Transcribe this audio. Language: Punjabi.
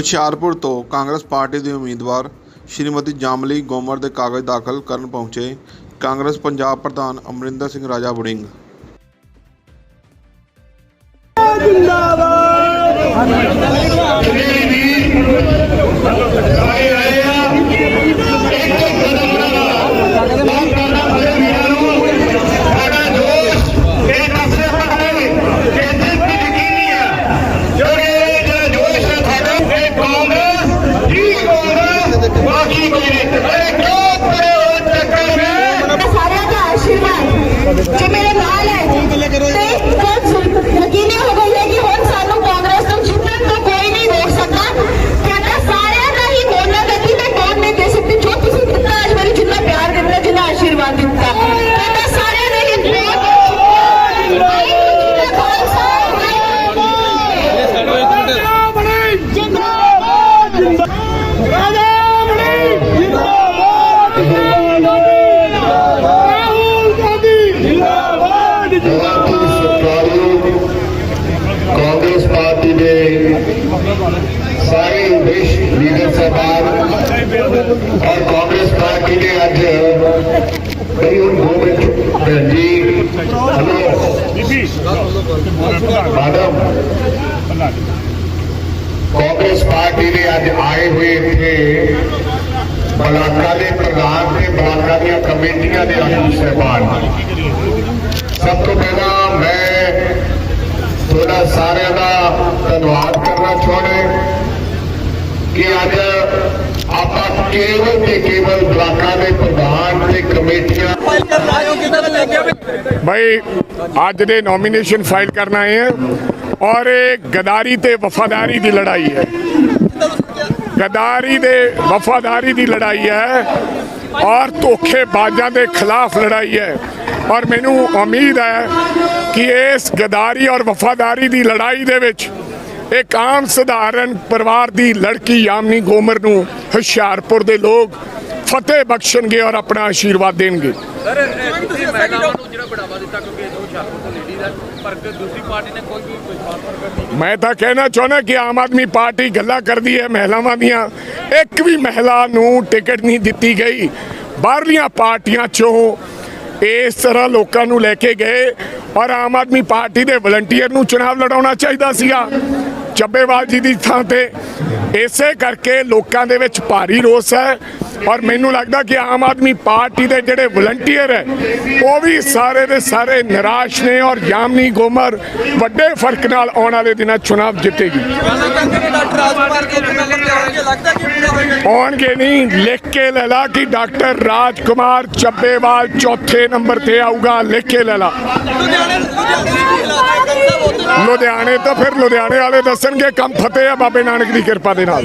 ਹੁਸ਼ਿਆਰਪੁਰ ਤੋਂ ਕਾਂਗਰਸ ਪਾਰਟੀ ਦੇ ਉਮੀਦਵਾਰ ਸ਼੍ਰੀਮਤੀ ਜਾਮਲੀ ਗੋਮਰ ਦੇ ਕਾਗਜ਼ ਦਾਖਲ ਕਰਨ ਪਹੁੰਚੇ ਕਾਂਗਰਸ ਪੰਜਾਬ ਪ੍ਰਧਾਨ ਅਮਰਿੰਦਰ ਸਿੰਘ ਰਾਜਾ ਵੜਿੰਗ। ਬਾਕੀ ਕੋਈ ਨਹੀਂ। ਅਰੇ ਕਿਉਂ ਪਰੇ ਚੱਕਰ ਵਿੱਚ? ਸਾਰਿਆਂ ਦਾ ਆਸ਼ੀਰਵਾਦ। ਜਿਵੇਂ ਮੇਰੇ ਨਾਲ ਹੈ ਤੇ ਬਹੁਤ ਯਕੀਨੀ ਹੋ ਗਈ ਹੈ ਕਿ ਹੁਣ ਸਾਨੂੰ ਕਾਂਗਰਸ ਨੂੰ ਜਿੱਤਣ ਤੋਂ ਕੋਈ ਨਹੀਂ ਰੋਕ ਸਕਦਾ ਕਹਿੰਦਾ ਸਾਰਿਆਂ ਦਾ ਹੀ ਮੋਨਾ ਗਤੀ ਮੈਂ ਕੌਣ ਨਹੀਂ ਦੇ ਸਕਦੀ ਜੋ ਤੁਸੀਂ ਦਿੱਤਾ ਅੱਜ ਮੈਨੂੰ ਜਿੰਨਾ ਪਿਆਰ ਦਿੱਤਾ ਜਿੰਨਾ ਆਸ਼ੀਰਵਾਦ ਦਿੱਤਾ ਕਹਿੰਦਾ ਸਾਰਿਆਂ ਨੇ ਹੀ ਸਰਕਾਰੀ ਕਾਂਗਰਸ ਪਾਰਟੀ ਦੇ ਸਾਰੇ ਵਿਸ਼ ਲੀਡਰ ਸਾਹਿਬਾਨ ਔਰ ਕਾਂਗਰਸ ਪਾਰਟੀ ਦੇ ਅੱਜ ਬੜੀ ਹੁਣ ਗੋਬਿੰਦ ਭੈਣ ਜੀ ਹਲੋ ਮੈਡਮ ਕਾਂਗਰਸ ਪਾਰਟੀ ਦੇ ਅੱਜ ਆਏ ਹੋਏ ਇੱਥੇ ਬਲਾਕਾਂ ਦੇ ਪ੍ਰਧਾਨ ਤੇ ਬਲਾਕਾਂ ਦੀਆਂ ਕਮੇਟੀਆਂ ਦੇ ਆਗੂ ਸਾਹਿਬਾਨ ਸਭ ਤੋਂ ਪਹਿਲਾਂ ਮੈਂ ਤੁਹਾਡਾ ਸਾਰਿਆਂ ਦਾ ਧੰਨਵਾਦ ਕਰਨਾ ਚਾਹੁੰਦਾ ਕਿ ਅੱਜ ਆਪਾਂ ਕੇਵਲ ਤੇ ਕੇਵਲ ਕਮੇਟੀਆਂ ਭਾਈ, ਅੱਜ ਦੇ ਨੋਮੀਨੇਸ਼ਨ ਫਾਈਲ ਕਰਨ ਆਏ ਹੈ ਔਰ ਇਹ ਗਦਾਰੀ ਤੇ ਵਫਾਦਾਰੀ ਦੀ ਲੜਾਈ ਹੈ। ਗਦਾਰੀ ਦੇ ਵਫਾਦਾਰੀ ਦੀ ਲੜਾਈ ਹੈ ਔਰ ਧੋਖੇਬਾਜ਼ਾਂ ਦੇ ਖਿਲਾਫ ਲੜਾਈ ਹੈ। ਔਰ ਮੈਨੂੰ ਉਮੀਦ ਹੈ ਕਿ ਇਸ ਗਦਾਰੀ ਔਰ ਵਫਾਦਾਰੀ ਦੀ ਲੜਾਈ ਦੇ ਵਿੱਚ ਇੱਕ ਆਮ ਸਧਾਰਨ ਪਰਿਵਾਰ ਦੀ ਲੜਕੀ ਯਾਮਨੀ ਗੋਮਰ ਨੂੰ ਹੁਸ਼ਿਆਰਪੁਰ ਦੇ ਲੋਕ ਫਤਿਹ ਬਖਸ਼ਣਗੇ ਔਰ ਆਪਣਾ ਆਸ਼ੀਰਵਾਦ ਦੇਣਗੇ। ਸਰ ਤੁਸੀਂ ਮਹਿਲਾਵਾਂ ਨੂੰ ਜਿਹੜਾ ਬੜਾਵਾ ਦਿੱਤਾ ਕਿਉਂਕਿ ਇਹ ਹੁਸ਼ਿਆਰਪੁਰ ਤੋਂ ਲੇਡੀ ਹੈ ਪਰ ਦੂਸਰੀ ਪਾਰਟੀ ਨੇ ਕੋਈ ਵੀ ਵਿਸ਼ਵਾਸ ਪ੍ਰਗਟ ਨਹੀਂ ਮੈਂ ਤਾਂ ਕਹਿਣਾ ਚਾਹੁੰਦਾ ਕਿ ਆਮ ਆਦਮੀ ਪਾਰਟੀ ਗੱਲਾਂ ਕਰਦੀ ਹੈ ਮਹਿਲਾਵਾਂ ਦੀਆਂ। ਇੱਕ ਵੀ ਮਹਿਲਾ ਨੂੰ ਟਿਕਟ ਨਹੀਂ ਦਿੱਤੀ ਗਈ। ਬਾਹਰਲੀਆਂ ਪਾਰਟੀਆਂ ਚੋਂ ਇਸ ਤਰ੍ਹਾਂ ਲੋਕਾਂ ਨੂੰ ਲੈ ਕੇ ਗਏ ਔਰ ਆਮ ਆਦਮੀ ਪਾਰਟੀ ਦੇ ਵਲੰਟੀਅਰ ਨੂੰ ਚੁਣਾਵ ਲੜਾਉਣਾ ਚਾਹੀਦਾ ਸੀਗਾ। ਚੱਬੇਵਾਲ ਜੀ ਦੀ ਥਾਂ ਤੇ। ਇਸੇ ਕਰਕੇ ਲੋਕਾਂ ਦੇ ਵਿੱਚ ਭਾਰੀ ਰੋਸ ਹੈ। ਔਰ ਮੈਨੂੰ ਲੱਗਦਾ ਕਿ ਆਮ ਆਦਮੀ ਪਾਰਟੀ ਦੇ ਜਿਹੜੇ ਵਲੰਟੀਅਰ ਹੈ, ਉਹ ਵੀ ਸਾਰੇ ਦੇ ਸਾਰੇ ਨਿਰਾਸ਼ ਨੇ ਔਰ ਜਾਮਨੀ ਗੋਮਰ ਵੱਡੇ ਫ਼ਰਕ ਨਾਲ ਆਉਣ ਵਾਲੇ ਦਿਨਾਂ 'ਚ ਜਿੱਤੇਗੀ। ਆਉਣਗੇ ਨਹੀਂ, ਲਿਖ ਕੇ ਲੈ ਲਾ ਕਿ ਡਾਕਟਰ ਰਾਜਕੁਮਾਰ ਚੱਬੇਵਾਲ ਚੌਥੇ ਨੰਬਰ ਤੇ ਆਊਗਾ, ਲਿਖ ਕੇ ਲੈ ਲਾ। ਲੁਧਿਆਣੇ ਤਾਂ ਫਿਰ ਲੁਧਿਆਣੇ ਵਾਲੇ ਦੱਸਣਗੇ, ਕੰਮ ਫਤਿਹ ਆ ਬਾਬੇ ਨਾਨਕ ਦੀ ਕਿਰਪਾ ਦੇ ਨਾਲ।